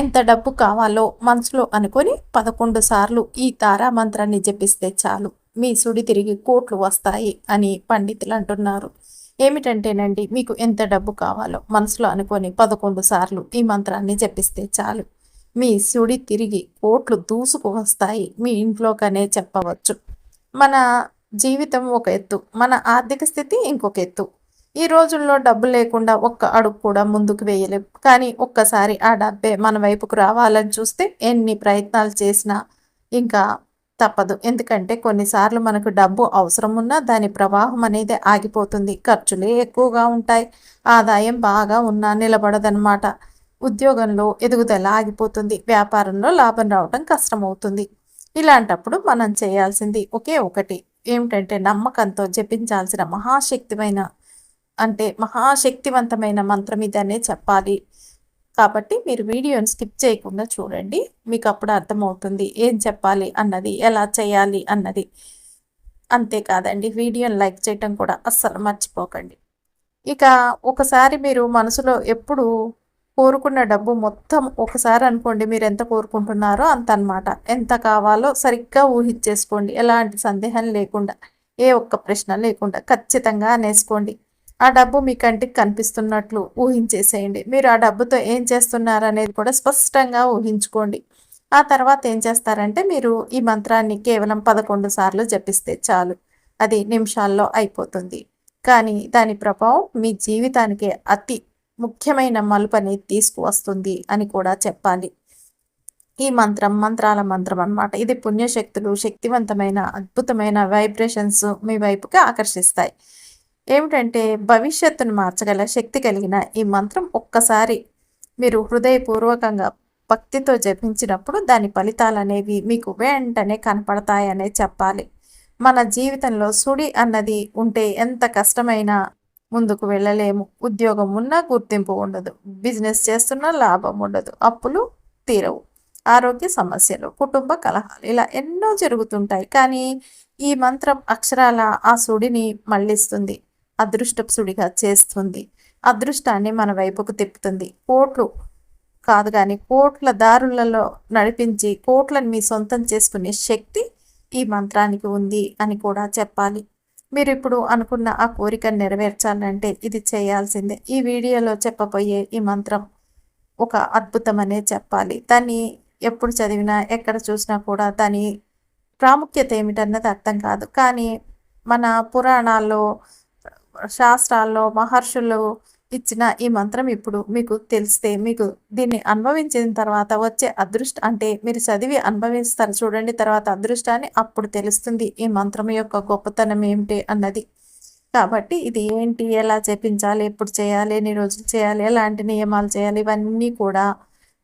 ఎంత డబ్బు కావాలో మనసులో అనుకొని పదకొండు సార్లు ఈ తారా మంత్రాన్ని జపిస్తే చాలు. మీ సుడి తిరిగి కోట్లు వస్తాయి అని పండితులు అంటున్నారు. ఏమిటంటేనండి మీకు ఎంత డబ్బు కావాలో మనసులో అనుకొని పదకొండు సార్లు ఈ మంత్రాన్ని జపిస్తే చాలు. మీ సుడి తిరిగి కోట్లు దూసుకు వస్తాయి మీ ఇంట్లోకనే చెప్పవచ్చు. మన జీవితం ఒక ఎత్తు మన ఆర్థిక స్థితి ఇంకొక ఎత్తు. ఈ రోజుల్లో డబ్బు లేకుండా ఒక్క అడుగు కూడా ముందుకు వేయలేం. కానీ ఒక్కసారి ఆ డబ్బే మన వైపుకు రావాలని చూస్తే ఎన్ని ప్రయత్నాలు చేసినా ఇంకా తప్పదు. ఎందుకంటే కొన్నిసార్లు మనకు డబ్బు అవసరం ఉన్నా దాని ప్రవాహం అనేది ఆగిపోతుంది. ఖర్చులే ఎక్కువగా ఉంటాయి. ఆదాయం బాగా ఉన్నా నిలబడదనమాట ఉద్యోగంలో ఎదుగుదల ఆగిపోతుంది. వ్యాపారంలో లాభం రావడం కష్టమవుతుంది. ఇలాంటప్పుడు మనం చేయాల్సింది ఒకే ఒకటి. ఏమిటంటే నమ్మకంతో జపించాల్సిన మహాశక్తిమైన అంటే మహాశక్తివంతమైన మంత్రం ఇదనే చెప్పాలి. కాబట్టి మీరు వీడియోని స్కిప్ చేయకుండా చూడండి. మీకు అప్పుడు అర్థమవుతుంది ఏం చెప్పాలి అన్నది ఎలా చేయాలి అన్నది. అంతేకాదండి వీడియోని లైక్ చేయటం కూడా అస్సలు మర్చిపోకండి. ఇక ఒకసారి మీరు మనసులో ఎప్పుడు కోరుకున్న డబ్బు మొత్తం ఒకసారి అనుకోండి మీరు ఎంత కోరుకుంటున్నారో అంత అనమాట ఎంత కావాలో సరిగ్గా ఊహించేసుకోండి. ఎలాంటి సందేహం లేకుండా ఏ ఒక్క ప్రశ్న లేకుండా ఖచ్చితంగా అనేసుకోండి. ఆ డబ్బు మీ కంటికి కనిపిస్తున్నట్లు ఊహించేసేయండి. మీరు ఆ డబ్బుతో ఏం చేస్తున్నారు అనేది కూడా స్పష్టంగా ఊహించుకోండి. ఆ తర్వాత ఏం చేస్తారంటే మీరు ఈ మంత్రాన్ని కేవలం పదకొండు సార్లు జపిస్తే చాలు. అది నిమిషాల్లో అయిపోతుంది. కానీ దాని ప్రభావం మీ జీవితానికి అతి ముఖ్యమైన మలుపని తీసుకువస్తుంది అని కూడా చెప్పాలి. ఈ మంత్రం మంత్రాల మంత్రం అనమాట ఇది పుణ్యశక్తులు శక్తివంతమైన అద్భుతమైన వైబ్రేషన్స్ మీ వైపుకి ఆకర్షిస్తాయి. ఏమిటంటే భవిష్యత్తును మార్చగల శక్తి కలిగిన ఈ మంత్రం ఒక్కసారి మీరు హృదయపూర్వకంగా భక్తితో జపించినప్పుడు దాని ఫలితాలు అనేవి మీకు వెంటనే కనపడతాయనే చెప్పాలి. మన జీవితంలో సుడి అన్నది ఉంటే ఎంత కష్టమైనా ముందుకు వెళ్ళలేము. ఉద్యోగం ఉన్నా గుర్తింపు ఉండదు. బిజినెస్ చేస్తున్నా లాభం ఉండదు. అప్పులు తీరవు. ఆరోగ్య సమస్యలు కుటుంబ కలహాలు ఇలా ఎన్నో జరుగుతుంటాయి. కానీ ఈ మంత్రం అక్షరాల ఆ సుడిని మళ్ళిస్తుంది. అదృష్టపు సుడిగా చేస్తుంది. అదృష్టాన్ని మన వైపుకు తిప్పుతుంది. కోట్లు కాదు కానీ కోట్ల దారులలో నడిపించి కోట్లను మీ సొంతం చేసుకునే శక్తి ఈ మంత్రానికి ఉంది అని కూడా చెప్పాలి. మీరు ఇప్పుడు అనుకున్న ఆ కోరిక నెరవేర్చాలంటే ఇది చేయాల్సిందే. ఈ వీడియోలో చెప్పబోయే ఈ మంత్రం ఒక అద్భుతం అనే చెప్పాలి. దాన్ని ఎప్పుడు చదివినా ఎక్కడ చూసినా కూడా దాని ప్రాముఖ్యత ఏమిటన్నది అర్థం కాదు. కానీ మన పురాణాల్లో శాస్త్రాల్లో మహర్షులు ఇచ్చిన ఈ మంత్రం ఇప్పుడు మీకు తెలిస్తే మీకు దీన్ని అనుభవించిన తర్వాత వచ్చే అదృష్ట అంటే మీరు చదివి అనుభవిస్తారు చూడండి తర్వాత అదృష్టాన్ని అప్పుడు తెలుస్తుంది ఈ మంత్రం యొక్క గొప్పతనం ఏమిటి అన్నది. కాబట్టి ఇది ఏంటి ఎలా చేపించాలి ఎప్పుడు చేయాలి ఎన్ని రోజులు చేయాలి ఎలాంటి నియమాలు చేయాలి ఇవన్నీ కూడా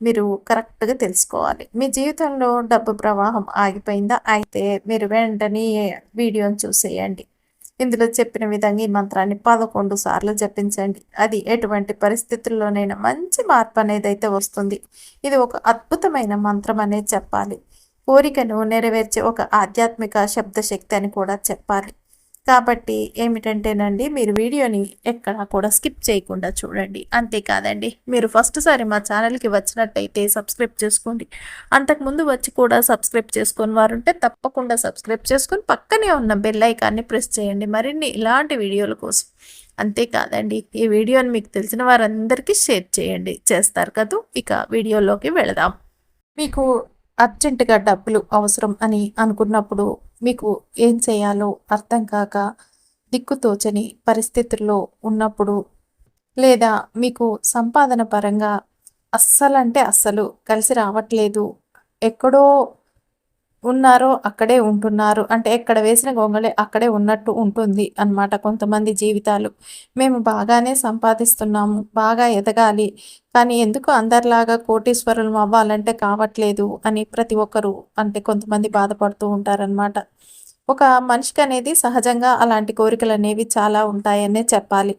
మీరు కరెక్ట్గా తెలుసుకోవాలి. మీ జీవితంలో డబ్బు ప్రవాహం ఆగిపోయిందా? అయితే మీరు వెంటనే వీడియోని చూసేయండి. ఇందులో చెప్పిన విధంగా ఈ మంత్రాన్ని పదకొండు సార్లు జపించండి. అది ఎటువంటి పరిస్థితుల్లోనైనా మంచి మార్పు అనేది అయితే వస్తుంది. ఇది ఒక అద్భుతమైన మంత్రం అనేది చెప్పాలి. కోరికను నెరవేర్చే ఒక ఆధ్యాత్మిక శబ్దశక్తి అని కూడా చెప్పాలి. కాబట్టి ఏమిటంటేనండి మీరు వీడియోని ఎక్కడా కూడా స్కిప్ చేయకుండా చూడండి. అంతేకాదండి మీరు ఫస్ట్ సారి మా ఛానల్కి వచ్చినట్టయితే సబ్స్క్రైబ్ చేసుకోండి. అంతకుముందు వచ్చి కూడా సబ్స్క్రైబ్ చేసుకొని వారు ఉంటే తప్పకుండా సబ్స్క్రైబ్ చేసుకొని పక్కనే ఉన్న బెల్ ఐకాన్ని ప్రెస్ చేయండి. మరిన్ని ఇలాంటి వీడియోల కోసం. అంతేకాదండి ఈ వీడియోని మీకు తెలిసిన వారందరికీ షేర్ చేయండి. చేస్తారు కదూ? ఇక వీడియోలోకి వెళదాం. మీకు అర్జెంటుగా డబ్బులు అవసరం అని అనుకున్నప్పుడు మీకు ఏం చేయాలో అర్థం కాక దిక్కుతోచని పరిస్థితుల్లో ఉన్నప్పుడు లేదా మీకు సంపాదన పరంగా అస్సలంటే అస్సలు కలిసి రావట్లేదు. ఎక్కడో ఉన్నారో అక్కడే ఉంటున్నారు. అంటే ఎక్కడ వేసిన గొంగళే అక్కడే ఉన్నట్టు ఉంటుంది అన్నమాట కొంతమంది జీవితాలు. మేము బాగానే సంపాదిస్తున్నాము బాగా ఎదగాలి కానీ ఎందుకు అందరిలాగా కోటీశ్వరులు అవ్వాలంటే కావట్లేదు అని ప్రతి ఒక్కరు అంటే కొంతమంది బాధపడుతూ ఉంటారనమాట ఒక మనిషికి అనేది సహజంగా అలాంటి కోరికలు అనేవి చాలా ఉంటాయనే చెప్పాలి.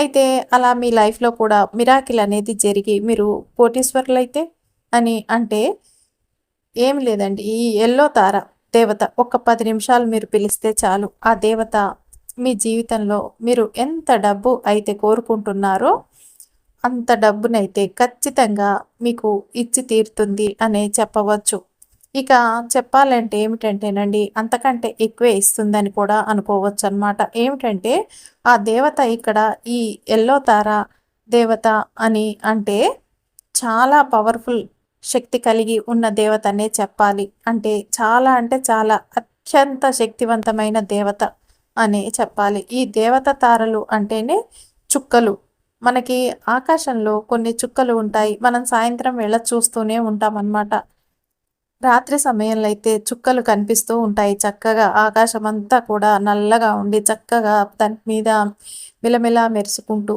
అయితే అలా మీ లైఫ్లో కూడా మిరాకిల్ అనేది జరిగి మీరు కోటీశ్వరులైతే అని అంటే ఏమి లేదండి. ఈ ఎల్లో తార దేవత ఒక పది నిమిషాలు మీరు పిలిస్తే చాలు. ఆ దేవత మీ జీవితంలో మీరు ఎంత డబ్బు అయితే కోరుకుంటున్నారో అంత డబ్బునైతే ఖచ్చితంగా మీకు ఇచ్చి తీరుతుంది అనే చెప్పవచ్చు. ఇక చెప్పాలంటే ఏమిటంటేనండి అంతకంటే ఎక్కువే ఇస్తుందని కూడా అనుకోవచ్చు అనమాట ఏమిటంటే ఆ దేవత ఇక్కడ ఈ ఎల్లో తార దేవత అని అంటే చాలా పవర్ఫుల్ శక్తి కలిగి ఉన్న దేవత అనే చెప్పాలి. అంటే చాలా అంటే చాలా అత్యంత శక్తివంతమైన దేవత అనే చెప్పాలి. ఈ దేవత తారలు అంటేనే చుక్కలు. మనకి ఆకాశంలో కొన్ని చుక్కలు ఉంటాయి. మనం సాయంత్రం వేళ చూస్తూనే ఉంటాం అన్నమాట రాత్రి సమయంలో అయితే చుక్కలు కనిపిస్తూ ఉంటాయి. చక్కగా ఆకాశం అంతా కూడా నల్లగా ఉండి చక్కగా దాని మీద మిలమిలా మెరుసుకుంటూ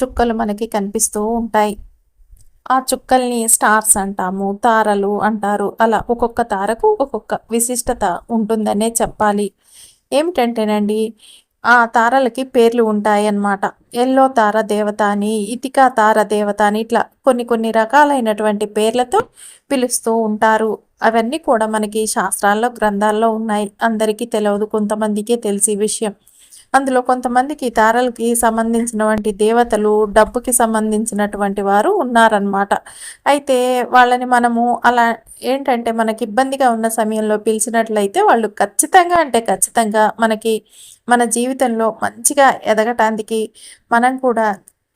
చుక్కలు మనకి కనిపిస్తూ ఉంటాయి. ఆ చుక్కల్ని స్టార్స్ అంటాము తారలు అంటారు. అలా ఒక్కొక్క తారకు ఒక్కొక్క విశిష్టత ఉంటుందనే చెప్పాలి. ఏమిటంటేనండి ఆ తారలకి పేర్లు ఉంటాయి అన్నమాట ఎల్లో తార దేవత అని ఇతికా తార దేవత అని ఇట్లా కొన్ని కొన్ని రకాలైనటువంటి పేర్లతో పిలుస్తూ ఉంటారు. అవన్నీ కూడా మనకి శాస్త్రాల్లో గ్రంథాల్లో ఉన్నాయి. అందరికీ తెలియదు కొంతమందికే తెలిసి విషయం. అందులో కొంతమందికి తారలకి సంబంధించినటువంటి దేవతలు డబ్బుకి సంబంధించినటువంటి వారు ఉన్నారనమాట అయితే వాళ్ళని మనము అలా ఏంటంటే మనకి ఇబ్బందిగా ఉన్న సమయంలో పిలిచినట్లయితే వాళ్ళు ఖచ్చితంగా అంటే ఖచ్చితంగా మనకి మన జీవితంలో మంచిగా ఎదగటానికి మనం కూడా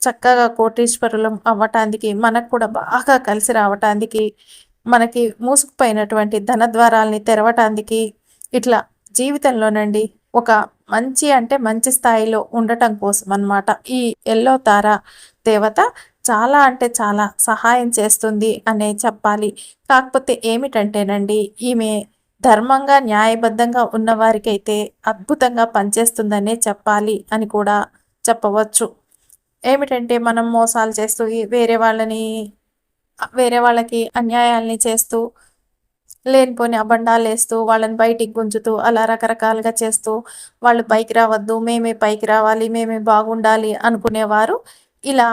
చక్కగా కోటీశ్వరులం అవ్వటానికి మనకు కూడా బాగా కలిసి రావటానికి మనకి మూసుకుపోయినటువంటి ధన ద్వారాల్ని తెరవటానికి ఇట్లా జీవితంలోనండి ఒక మంచి అంటే మంచి స్థాయిలో ఉండటం కోసం అనమాట ఈ ఎల్లో తార దేవత చాలా అంటే చాలా సహాయం చేస్తుంది అనే చెప్పాలి. కాకపోతే ఏమిటంటేనండి ఈమె ధర్మంగా న్యాయబద్ధంగా ఉన్నవారికైతే అద్భుతంగా పనిచేస్తుందనే చెప్పాలి అని కూడా చెప్పవచ్చు. ఏమిటంటే మనం మోసాలు చేస్తూ వేరే వాళ్ళని వేరే వాళ్ళకి అన్యాయాల్ని చేస్తూ లేనిపోని అబండాలు వేస్తూ వాళ్ళని బయటికి గుంజుతూ అలా రకరకాలుగా చేస్తూ వాళ్ళు పైకి రావద్దు మేమే పైకి రావాలి మేమే బాగుండాలి అనుకునేవారు. ఇలా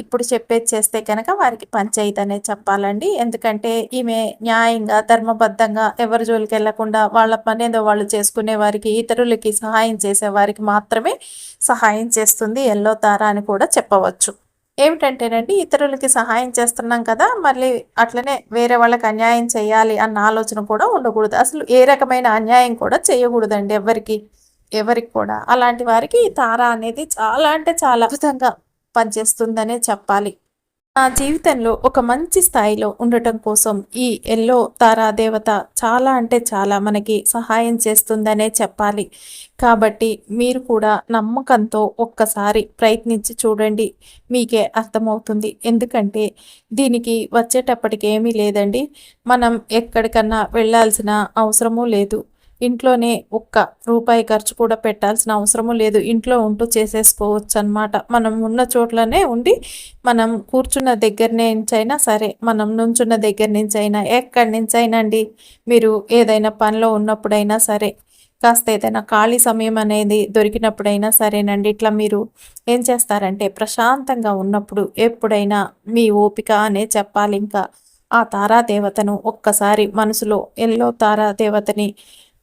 ఇప్పుడు చెప్పేది చేస్తే కనుక వారికి పంచాయతీ అనేది చెప్పాలండి. ఎందుకంటే ఈమె న్యాయంగా ధర్మబద్ధంగా ఎవరి జోలికి వెళ్ళకుండా వాళ్ళ పని ఏదో వాళ్ళు చేసుకునే వారికి ఇతరులకి సహాయం చేసే వారికి మాత్రమే సహాయం చేస్తుంది. ఎల్లో తార అని కూడా చెప్పవచ్చు. ఏమిటంటేనండి ఇతరులకి సహాయం చేస్తున్నాం కదా మళ్ళీ అట్లనే వేరే వాళ్ళకి అన్యాయం చేయాలి అన్న ఆలోచన కూడా ఉండకూడదు. అసలు ఏ రకమైన అన్యాయం కూడా చేయకూడదండి ఎవరికి ఎవరికి కూడా. అలాంటి వారికి తార అనేది చాలా అంటే చాలా అద్భుతంగా పనిచేస్తుందనే చెప్పాలి. నా జీవితంలో ఒక మంచి స్థాయిలో ఉండటం కోసం ఈ ఎల్లో తారా దేవత చాలా అంటే చాలా మనకి సహాయం చేస్తుందనే చెప్పాలి. కాబట్టి మీరు కూడా నమ్మకంతో ఒక్కసారి ప్రయత్నించి చూడండి. మీకే అర్థమవుతుంది. ఎందుకంటే దీనికి వచ్చేటప్పటికి ఏమీ లేదండి. మనం ఎక్కడికన్నా వెళ్ళాల్సిన అవసరమూ లేదు. ఇంట్లోనే ఒక్క రూపాయి ఖర్చు కూడా పెట్టాల్సిన అవసరము లేదు. ఇంట్లో ఉంటూ చేసేసుకోవచ్చు అనమాట మనం ఉన్న చోట్లనే ఉండి మనం కూర్చున్న దగ్గర నుంచైనా సరే మనం నుంచున్న దగ్గర నుంచి అయినా ఎక్కడి నుంచి అయినా అండి మీరు ఏదైనా పనిలో ఉన్నప్పుడైనా సరే కాస్త ఏదైనా ఖాళీ సమయం అనేది దొరికినప్పుడైనా సరేనండి. ఇట్లా మీరు ఏం చేస్తారంటే ప్రశాంతంగా ఉన్నప్పుడు ఎప్పుడైనా మీ ఓపిక అనే చెప్పాలి. ఇంకా ఆ తారాదేవతను ఒక్కసారి మనసులో ఎల్లో తారాదేవతని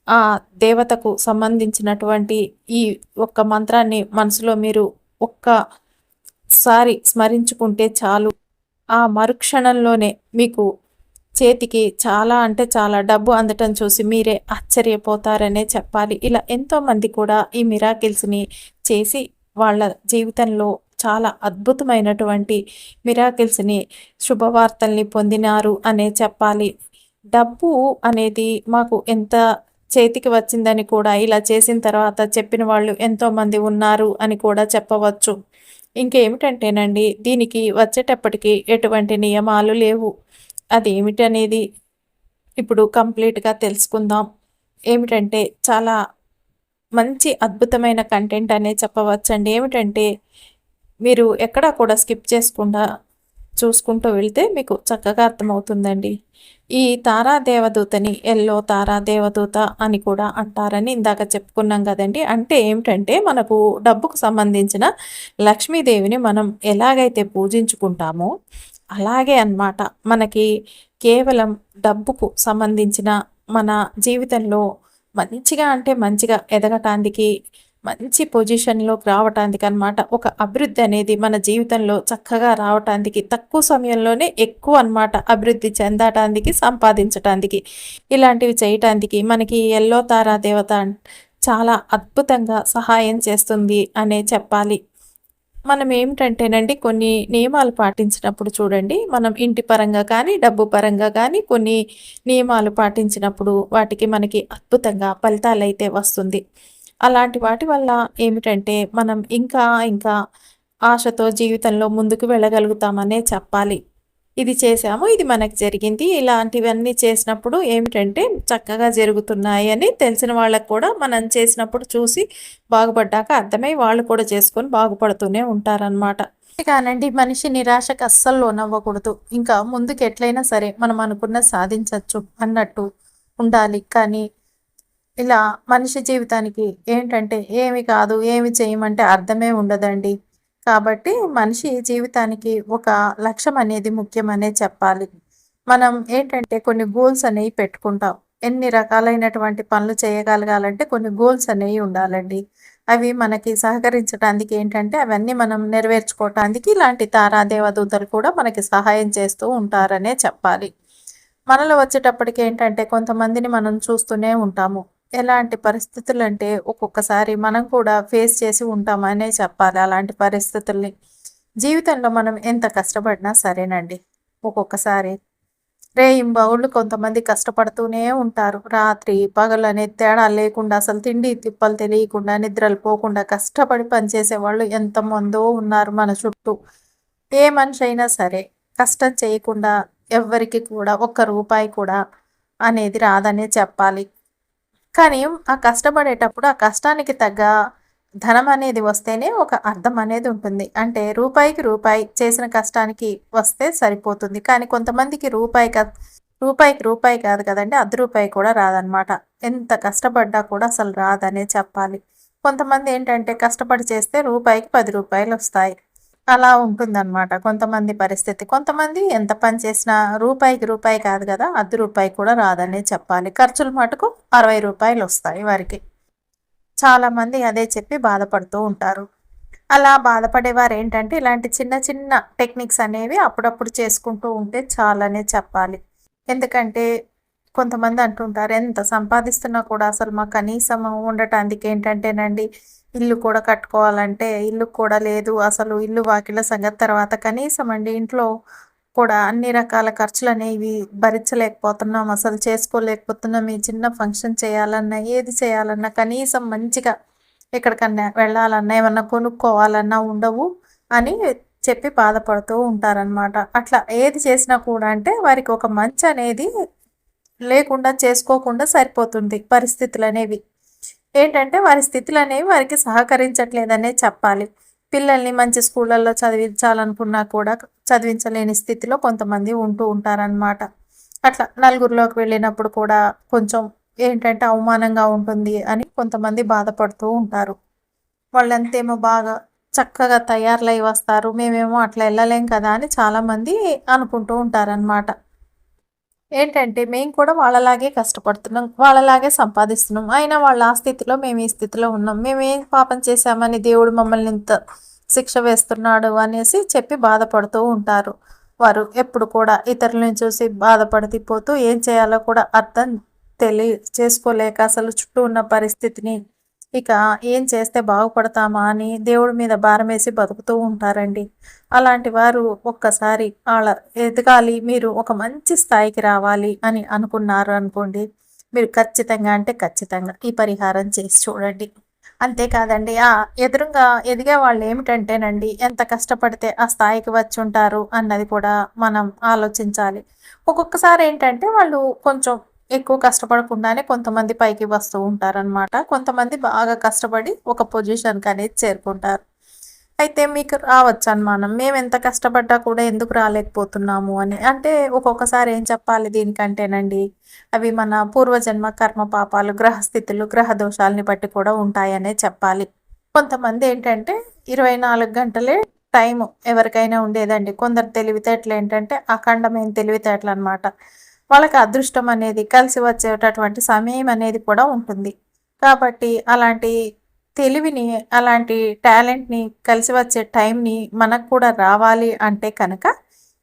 ఆ దేవతకు సంబంధించినటువంటి ఈ ఒక్క మంత్రాన్ని మనసులో మీరు ఒక్కసారి స్మరించుకుంటే చాలు. ఆ మరుక్షణంలోనే మీకు చేతికి చాలా అంటే చాలా డబ్బు అందటం చూసి మీరే ఆశ్చర్యపోతారనే చెప్పాలి. ఇలా ఎంతోమంది కూడా ఈ మిరాకిల్స్ని చేసి వాళ్ళ జీవితంలో చాలా అద్భుతమైనటువంటి మిరాకిల్స్ని శుభవార్తల్ని పొందినారు అనే చెప్పాలి. డబ్బు అనేది మాకు ఎంత చేతికి వచ్చిందని కూడా ఇలా చేసిన తర్వాత చెప్పిన వాళ్ళు ఎంతోమంది ఉన్నారు అని కూడా చెప్పవచ్చు. ఇంకేమిటంటేనండి దీనికి వచ్చేటప్పటికి ఎటువంటి నియమాలు లేవు. అది ఏమిటనేది ఇప్పుడు కంప్లీట్గా తెలుసుకుందాం. ఏమిటంటే చాలా మంచి అద్భుతమైన కంటెంట్ అనే చెప్పవచ్చండి. ఏమిటంటే మీరు ఎక్కడా కూడా స్కిప్ చేసుకుండా చూసుకుంటూ వెళ్తే మీకు చక్కగా అర్థమవుతుందండి. ఈ తారా దేవదూతని ఎల్లో తారా దేవదూత అని కూడా అంటారని ఇందాక చెప్పుకున్నాం కదండి. అంటే ఏమిటంటే మనకు డబ్బుకు సంబంధించిన లక్ష్మీదేవిని మనం ఎలాగైతే పూజించుకుంటామో అలాగే అన్నమాట. మనకి కేవలం డబ్బుకు సంబంధించిన మన జీవితంలో మంచిగా అంటే మంచిగా ఎదగటానికి మంచి పొజిషన్లోకి రావటానికి అనమాట ఒక అభివృద్ధి అనేది మన జీవితంలో చక్కగా రావటానికి తక్కువ సమయంలోనే ఎక్కువ అనమాట అభివృద్ధి చెందటానికి సంపాదించటానికి ఇలాంటివి చేయటానికి మనకి ఎల్లో తారా దేవత చాలా అద్భుతంగా సహాయం చేస్తుంది అనే చెప్పాలి. మనం ఏమిటంటేనండి కొన్ని నియమాలు పాటించినప్పుడు చూడండి మనం ఇంటి పరంగా కానీ డబ్బు పరంగా కానీ కొన్ని నియమాలు పాటించినప్పుడు వాటికి మనకి అద్భుతంగా ఫలితాలు అయితే వస్తుంది. అలాంటి వాటి వల్ల ఏమిటంటే మనం ఇంకా ఇంకా ఆశతో జీవితంలో ముందుకు వెళ్ళగలుగుతామనే చెప్పాలి. ఇది చేసాము ఇది మనకు జరిగింది. ఇలాంటివన్నీ చేసినప్పుడు ఏమిటంటే చక్కగా జరుగుతున్నాయి అని తెలిసిన వాళ్ళకు కూడా మనం చేసినప్పుడు చూసి బాగుపడ్డాక అర్థమై వాళ్ళు కూడా చేసుకొని బాగుపడుతూనే ఉంటారనమాట కానండి మనిషి నిరాశకు అస్సలు లోనవ్వకూడదు. ఇంకా ముందుకు ఎట్లయినా సరే మనం అనుకున్న సాధించవచ్చు అన్నట్టు ఉండాలి. కానీ ఇలా మనిషి జీవితానికి ఏంటంటే ఏమి కాదు ఏమి చేయమంటే అర్థమే ఉండదండి. కాబట్టి మనిషి జీవితానికి ఒక లక్ష్యం అనేది ముఖ్యమనే చెప్పాలి. మనం ఏంటంటే కొన్ని గోల్స్ అనేవి పెట్టుకుంటాం. ఎన్ని రకాలైనటువంటి పనులు చేయగలగాలంటే కొన్ని గోల్స్ అనేవి ఉండాలండి. అవి మనకి సహకరించడానికి ఏంటంటే అవన్నీ మనం నెరవేర్చుకోవటానికి ఇలాంటి తారాదేవదూతలు కూడా మనకి సహాయం చేస్తూ ఉంటారనే చెప్పాలి. మనలో వచ్చేటప్పటికి ఏంటంటే కొంతమందిని మనం చూస్తూనే ఉంటాము. ఎలాంటి పరిస్థితులు అంటే ఒక్కొక్కసారి మనం కూడా ఫేస్ చేసి ఉంటామనే చెప్పాలి అలాంటి పరిస్థితుల్ని. జీవితంలో మనం ఎంత కష్టపడినా సరేనండి. ఒక్కొక్కసారి రేయింబౌళ్ళు కొంతమంది కష్టపడుతూనే ఉంటారు. రాత్రి పగలు తేడా లేకుండా అసలు తిండి తిప్పలు తెలియకుండా నిద్రలు పోకుండా కష్టపడి పనిచేసే వాళ్ళు ఎంతమందో ఉన్నారు మన చుట్టూ. ఏ మనిషి అయినా సరే కష్టం చేయకుండా ఎవ్వరికి కూడా ఒక్క రూపాయి కూడా అనేది రాదనే చెప్పాలి. కానీ ఆ కష్టపడేటప్పుడు ఆ కష్టానికి తగ్గ ధనం అనేది వస్తేనే ఒక అర్థం అనేది ఉంటుంది. అంటే రూపాయికి రూపాయి చేసిన కష్టానికి వస్తే సరిపోతుంది. కానీ కొంతమందికి రూపాయి రూపాయికి రూపాయి కాదు కదండి అర్ధ రూపాయి కూడా రాదనమాట ఎంత కష్టపడ్డా కూడా అసలు రాదనే చెప్పాలి. కొంతమంది ఏంటంటే కష్టపడి చేస్తే రూపాయికి పది రూపాయలు వస్తాయి. అలా ఉంటుందన్నమాట కొంతమంది పరిస్థితి. కొంతమంది ఎంత పని చేసినా రూపాయికి రూపాయి కాదు కదా అర్ధ రూపాయి కూడా రాదనే చెప్పాలి. ఖర్చులు మటుకు అరవై రూపాయలు వస్తాయి వారికి. చాలామంది అదే చెప్పి బాధపడుతూ ఉంటారు. అలా బాధపడేవారు ఏంటంటే ఇలాంటి చిన్న చిన్న టెక్నిక్స్ అనేవి అప్పుడప్పుడు చేసుకుంటూ ఉంటే చాలనే చెప్పాలి. ఎందుకంటే కొంతమంది అంటుంటారు ఎంత సంపాదిస్తున్నా కూడా అసలు మా కనీసం ఉండటానికి ఏంటంటేనండి ఇల్లు కూడా కట్టుకోవాలంటే ఇల్లు కూడా లేదు. అసలు ఇల్లు వాకిళ్ళ సంగతి తర్వాత కనీసం అండి ఇంట్లో కూడా అన్ని రకాల ఖర్చులు అనేవి భరించలేకపోతున్నాం. అసలు చేసుకోలేకపోతున్నాం. ఈ చిన్న ఫంక్షన్ చేయాలన్నా ఏది చేయాలన్నా కనీసం మంచిగా ఎక్కడికన్నా వెళ్ళాలన్నా ఏమన్నా కొనుక్కోవాలన్నా ఉండవు అని చెప్పి బాధపడుతూ ఉంటారనమాట అట్లా ఏది చేసినా కూడా అంటే వారికి ఒక మంచి అనేది లేకుండా చేసుకోకుండా సరిపోతుంది పరిస్థితులు అనేవి ఏంటంటే వారి స్థితులు అనేవి వారికి సహకరించట్లేదనే చెప్పాలి. పిల్లల్ని మంచి స్కూళ్ళల్లో చదివించాలనుకున్నా కూడా చదివించలేని స్థితిలో కొంతమంది ఉంటూ ఉంటారనమాట అట్లా నలుగురిలోకి వెళ్ళినప్పుడు కూడా కొంచెం ఏంటంటే అవమానంగా ఉంటుంది అని కొంతమంది బాధపడుతూ ఉంటారు. వాళ్ళంతేమో బాగా చక్కగా తయారులై వస్తారు. మేమేమో అట్లా వెళ్ళలేం కదా అని చాలామంది అనుకుంటూ ఉంటారనమాట ఏంటంటే మేము కూడా వాళ్ళలాగే కష్టపడుతున్నాం వాళ్ళలాగే సంపాదిస్తున్నాం. అయినా వాళ్ళ ఆ స్థితిలో మేము ఈ స్థితిలో ఉన్నాం. మేము ఏం పాపం చేశామని దేవుడు మమ్మల్ని ఇంత శిక్ష వేస్తున్నాడు అనేసి చెప్పి బాధపడుతూ ఉంటారు. వారు ఎప్పుడు కూడా ఇతరులను చూసి బాధపడిపోతూ ఏం చేయాలో కూడా అర్థం తెలియ చేసుకోలేక అసలు చుట్టూ ఉన్న పరిస్థితిని ఇక ఏం చేస్తే బాగుపడతామా అని దేవుడి మీద భారం వేసి బతుకుతూ ఉంటారండి. అలాంటి వారు ఒక్కసారి వాళ్ళ ఎదగాలి మీరు ఒక మంచి స్థాయికి రావాలి అని అనుకున్నారు అనుకోండి మీరు ఖచ్చితంగా అంటే ఖచ్చితంగా ఈ పరిహారం చేసి చూడండి. అంతేకాదండి ఆ ఎదురుగా ఎదిగే వాళ్ళు ఏమిటంటేనండి ఎంత కష్టపడితే ఆ స్థాయికి వచ్చి ఉంటారు అన్నది కూడా మనం ఆలోచించాలి. ఒక్కొక్కసారి ఏంటంటే వాళ్ళు కొంచెం ఎక్కువ కష్టపడకుండానే కొంతమంది పైకి వస్తూ ఉంటారనమాట కొంతమంది బాగా కష్టపడి ఒక పొజిషన్కి అనేది చేరుకుంటారు. అయితే మీకు రావచ్చు అనుమానం మేము ఎంత కష్టపడ్డా కూడా ఎందుకు రాలేకపోతున్నాము అని. అంటే ఒక్కొక్కసారి ఏం చెప్పాలి దీనికంటేనండి. అవి మన పూర్వజన్మ కర్మ పాపాలు గ్రహస్థితులు గ్రహ దోషాలని బట్టి కూడా ఉంటాయనే చెప్పాలి. కొంతమంది ఏంటంటే ఇరవై నాలుగు గంటలే టైం ఎవరికైనా ఉండేదండి. కొందరు తెలివితేటలు ఏంటంటే అఖండమైన తెలివితేటలు అనమాట వాళ్ళకి అదృష్టం అనేది కలిసి వచ్చేటటువంటి సమయం అనేది కూడా ఉంటుంది. కాబట్టి అలాంటి తెలివిని అలాంటి టాలెంట్ని కలిసి వచ్చే టైంని మనకు కూడా రావాలి అంటే కనుక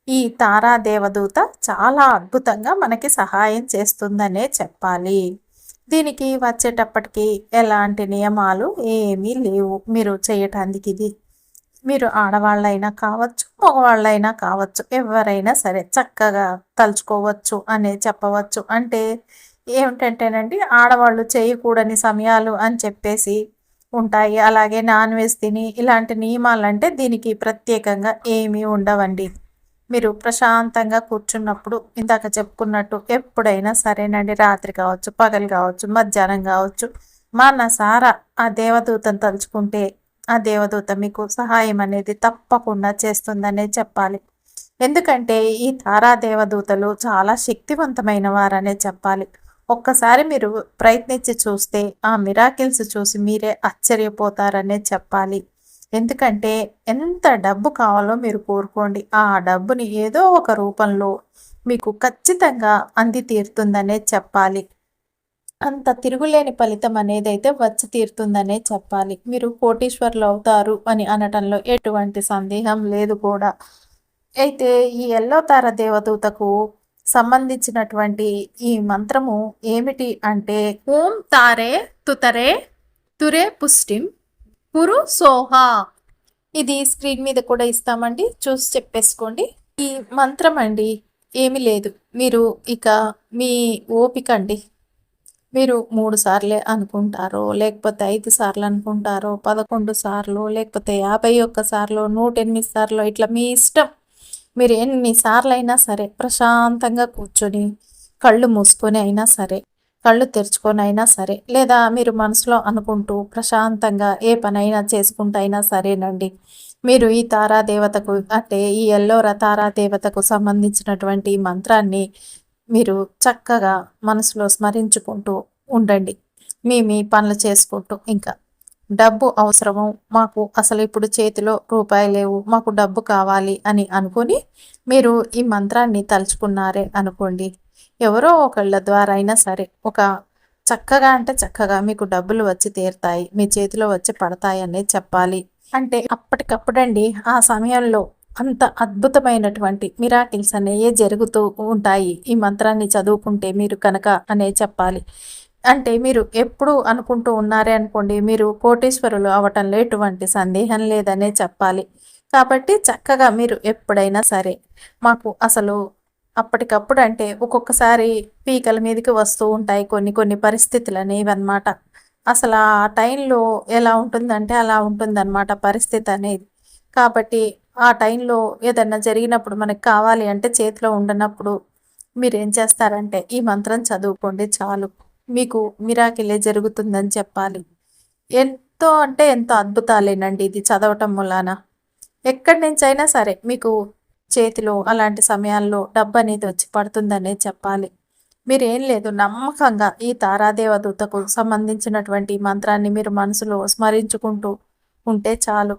ఈ తారా దేవదూత చాలా అద్భుతంగా మనకి సహాయం చేస్తుందనే చెప్పాలి. దీనికి వచ్చేటప్పటికి ఎలాంటి నియమాలు ఏమీ లేవు. మీరు చేయటానికి ఇది మీరు ఆడవాళ్ళైనా కావచ్చు మగవాళ్ళైనా కావచ్చు ఎవరైనా సరే చక్కగా తలుచుకోవచ్చు అనే చెప్పవచ్చు. అంటే ఏమిటంటేనండి ఆడవాళ్ళు చేయకూడని సమయాలు అని చెప్పేసి ఉంటాయి. అలాగే నాన్ వెజ్ తిని ఇలాంటి నియమాలంటే దీనికి ప్రత్యేకంగా ఏమీ ఉండవండి. మీరు ప్రశాంతంగా కూర్చున్నప్పుడు ఇందాక చెప్పుకున్నట్టు ఎప్పుడైనా సరేనండి రాత్రి కావచ్చు పగలు కావచ్చు మధ్యాహ్నం కావచ్చు మన సారా ఆ దేవదూతను తలుచుకుంటే ఆ దేవదూత మీకు సహాయం అనేది తప్పకుండా చేస్తుందనే చెప్పాలి. ఎందుకంటే ఈ తారా దేవదూతలు చాలా శక్తివంతమైన వారనే చెప్పాలి. ఒక్కసారి మీరు ప్రయత్నించి చూస్తే ఆ మిరాకిల్స్ చూసి మీరే ఆశ్చర్యపోతారనే చెప్పాలి. ఎందుకంటే ఎంత డబ్బు కావాలో మీరు కోరుకోండి. ఆ డబ్బుని ఏదో ఒక రూపంలో మీకు ఖచ్చితంగా అంది తీరుతుందనే చెప్పాలి. అంత తిరుగులేని ఫలితం అనేది అయితే వచ్చి తీరుతుందనే చెప్పాలి. మీరు కోటీశ్వర్లు అవుతారు అని అనటంలో ఎటువంటి సందేహం లేదు కూడా. అయితే ఈ ఎల్లో తార దేవదూతకు సంబంధించినటువంటి ఈ మంత్రము ఏమిటి అంటే ఓం తారే తుతరే తురే పుష్టిం పురు సోహా. ఇది స్క్రీన్ మీద కూడా ఇస్తామండి. చూసి చెప్పేసుకోండి. ఈ మంత్రం అండి ఏమి లేదు. మీరు ఇక మీ ఓపిక అండి. మీరు మూడు సార్లే అనుకుంటారో లేకపోతే ఐదు సార్లు అనుకుంటారో పదకొండు సార్లు లేకపోతే యాభై ఒక్క సార్లు నూట ఎనిమిది సార్లు ఇట్లా మీ ఇష్టం. మీరు ఎన్నిసార్లు అయినా సరే ప్రశాంతంగా కూర్చొని కళ్ళు మూసుకొని అయినా సరే కళ్ళు తెరుచుకొని అయినా సరే లేదా మీరు మనసులో అనుకుంటూ ప్రశాంతంగా ఏ పనైనా చేసుకుంటూ అయినా సరేనండి. మీరు ఈ తారాదేవతకు అంటే ఈ ఎల్లోర తారాదేవతకు సంబంధించినటువంటి మంత్రాన్ని మీరు చక్కగా మనసులో స్మరించుకుంటూ ఉండండి. మీ మీ పనులు చేసుకుంటూ ఇంకా. డబ్బు అవసరము. మాకు అసలు ఇప్పుడు చేతిలో రూపాయి లేవు. మాకు డబ్బు కావాలి అని అనుకుని మీరు ఈ మంత్రాన్ని తలుచుకున్నారే అనుకోండి. ఎవరో ఒకళ్ళ ద్వారా అయినా సరే ఒక చక్కగా అంటే చక్కగా మీకు డబ్బులు వచ్చి తీరుతాయి. మీ చేతిలో వచ్చి పడతాయి అనేది చెప్పాలి. అంటే అప్పటికప్పుడండి ఆ సమయంలో అంత అద్భుతమైనటువంటి మిరాకిల్స్ అనేవి జరుగుతూ ఉంటాయి. ఈ మంత్రాన్ని చదువుకుంటే మీరు కనుక అనే చెప్పాలి. అంటే మీరు ఎప్పుడు అనుకుంటూ ఉన్నారే అనుకోండి మీరు కోటీశ్వరులు అవటంలో ఎటువంటి సందేహం లేదనే చెప్పాలి. కాబట్టి చక్కగా మీరు ఎప్పుడైనా సరే మాకు అసలు అప్పటికప్పుడు అంటే ఒక్కొక్కసారి పీకల మీదకి వస్తూ ఉంటాయి కొన్ని కొన్ని పరిస్థితులు అనేవి అనమాట అసలు ఆ టైంలో ఎలా ఉంటుందంటే అలా ఉంటుందన్నమాట పరిస్థితి అనేది. కాబట్టి ఆ టైంలో ఏదన్నా జరిగినప్పుడు మనకు కావాలి అంటే చేతిలో ఉండనప్పుడు మీరు ఏం చేస్తారంటే ఈ మంత్రం చదువుకోండి చాలు. మీకు మిరాకిలే జరుగుతుందని చెప్పాలి. ఎంతో అంటే ఎంతో అద్భుతాలేనండి ఇది చదవటం వలన ఎక్కడి నుంచైనా అయినా సరే మీకు చేతిలో అలాంటి సమయాల్లో డబ్బు అనేది వచ్చి పడుతుందనే చెప్పాలి. మీరేం లేదు నమ్మకంగా ఈ తారాదేవదూతకు సంబంధించినటువంటి మంత్రాన్ని మీరు మనసులో స్మరించుకుంటూ ఉంటే చాలు.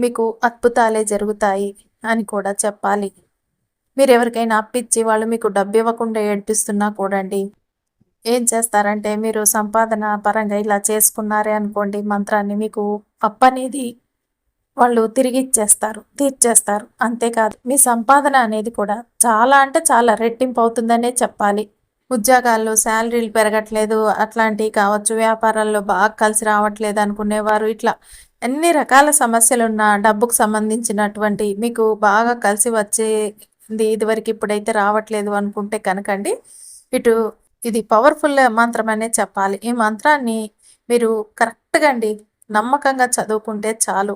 మీకు అద్భుతాలే జరుగుతాయి అని కూడా చెప్పాలి. మీరు ఎవరికైనా అప్పిచ్చి వాళ్ళు మీకు డబ్బు ఇవ్వకుండా ఏడ్పిస్తున్నా కూడండి. ఏం చేస్తారంటే మీరు సంపాదన పరంగా ఇలా చేసుకున్నారే అనుకోండి మంత్రాన్ని మీకు అప్పనేది వాళ్ళు తిరిగి ఇచ్చేస్తారు తీర్చేస్తారు. అంతేకాదు మీ సంపాదన అనేది కూడా చాలా అంటే చాలా రెట్టింపు అవుతుందనే చెప్పాలి. ఉద్యోగాల్లో శాలరీలు పెరగట్లేదు అట్లాంటివి కావచ్చు వ్యాపారాల్లో బాగా కలిసి రావట్లేదు అనుకునేవారు ఇట్లా ఎన్ని రకాల సమస్యలున్న డబ్బుకు సంబంధించినటువంటి మీకు బాగా కలిసి వచ్చేది ఇదివరకు ఇప్పుడైతే రావట్లేదు అనుకుంటే కనుకండి. ఇటు ఇది పవర్ఫుల్ మంత్రం అనే చెప్పాలి. ఈ మంత్రాన్ని మీరు కరెక్ట్గా అండి నమ్మకంగా చదువుకుంటే చాలు.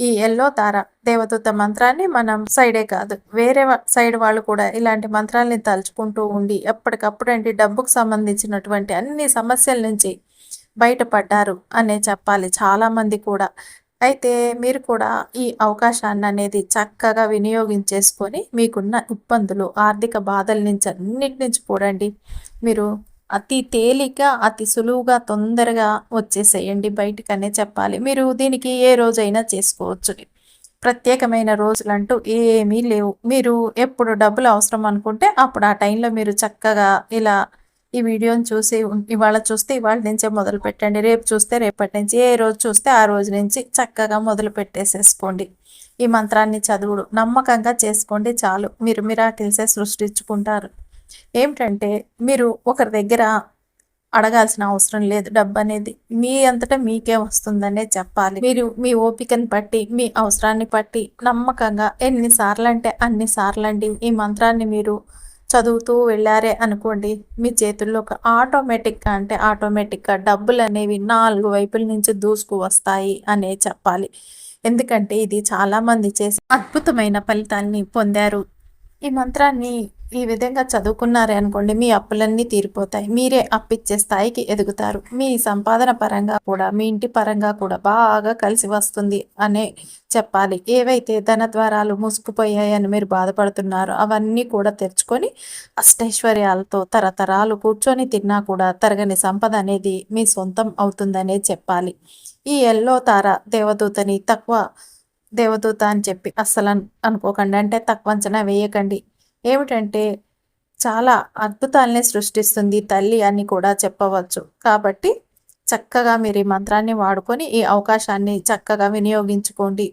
ఈ ఎల్లో తార దేవదూత మంత్రాన్ని మనం సైడే కాదు వేరే సైడ్ వాళ్ళు కూడా ఇలాంటి మంత్రాలని తలుచుకుంటూ ఉండి ఎప్పటికప్పుడు అండి డబ్బుకు సంబంధించినటువంటి అన్ని సమస్యల నుంచి బయటపడ్డారు అనే చెప్పాలి చాలామంది కూడా. అయితే మీరు కూడా ఈ అవకాశాన్ని అనేది చక్కగా వినియోగించేసుకొని మీకున్న ఇబ్బందులు ఆర్థిక బాధల నుంచి అన్నిటి నుంచి కూడండి మీరు అతి తేలిక అతి సులువుగా తొందరగా వచ్చేసేయండి బయటకనే చెప్పాలి. మీరు దీనికి ఏ రోజైనా చేసుకోవచ్చు ప్రత్యేకమైన రోజులంటూ ఏమీ లేవు. మీరు ఎప్పుడు డబ్బులు అవసరం అనుకుంటే అప్పుడు ఆ టైంలో మీరు చక్కగా ఇలా ఈ వీడియోని చూసి ఇవాళ చూస్తే ఇవాళ నుంచే మొదలు పెట్టండి. రేపు చూస్తే రేపటి నుంచి ఏ రోజు చూస్తే ఆ రోజు నుంచి చక్కగా మొదలు పెట్టేసేసుకోండి. ఈ మంత్రాన్ని చదువుడు. నమ్మకంగా చేసుకోండి చాలు. మీరు మిరాకిల్సే సృష్టించుకుంటారు. ఏమిటంటే మీరు ఒకరి దగ్గర అడగాల్సిన అవసరం లేదు. డబ్బు అనేది మీ అంతటా మీకే వస్తుందనే చెప్పాలి. మీరు మీ ఓపికని బట్టి మీ అవసరాన్ని బట్టి నమ్మకంగా ఎన్నిసార్లు అంటే అన్ని సార్లు అండి ఈ మంత్రాన్ని మీరు చదువుతూ వెళ్ళారే అనుకోండి మీ చేతుల్లో ఒక ఆటోమేటిక్గా అంటే ఆటోమేటిక్గా డబ్బులు అనేవి నాలుగు వైపుల నుంచి దూసుకు వస్తాయి అనే చెప్పాలి. ఎందుకంటే ఇది చాలామంది చేసి అద్భుతమైన ఫలితాన్ని పొందారు. ఈ మంత్రాన్ని ఈ విధంగా చదువుకున్నారే అనుకోండి మీ అప్పులన్నీ తీరిపోతాయి. మీరే అప్పిచ్చే స్థాయికి ఎదుగుతారు. మీ సంపాదన పరంగా కూడా మీ ఇంటి పరంగా కూడా బాగా కలిసి వస్తుంది అనే చెప్పాలి. ఏవైతే ధన ద్వారాలు మూసుకుపోయాయని మీరు బాధపడుతున్నారో అవన్నీ కూడా తెరుచుకొని అష్టైశ్వర్యాలతో తరతరాలు కూర్చొని తిన్నా కూడా తరగని సంపద అనేది మీ సొంతం అవుతుందనే చెప్పాలి. ఈ ఎల్లో తార దేవదూతని తక్కువ దేవదూత అని చెప్పి అస్సలు అనుకోకండి. అంటే తక్కువ అంచనా వేయకండి. ఏమిటంటే చాలా అద్భుతాలనే సృష్టిస్తుంది తల్లి అని కూడా చెప్పవచ్చు. కాబట్టి చక్కగా మీరు ఈ మంత్రాన్ని వాడుకొని ఈ అవకాశాన్ని చక్కగా వినియోగించుకోండి.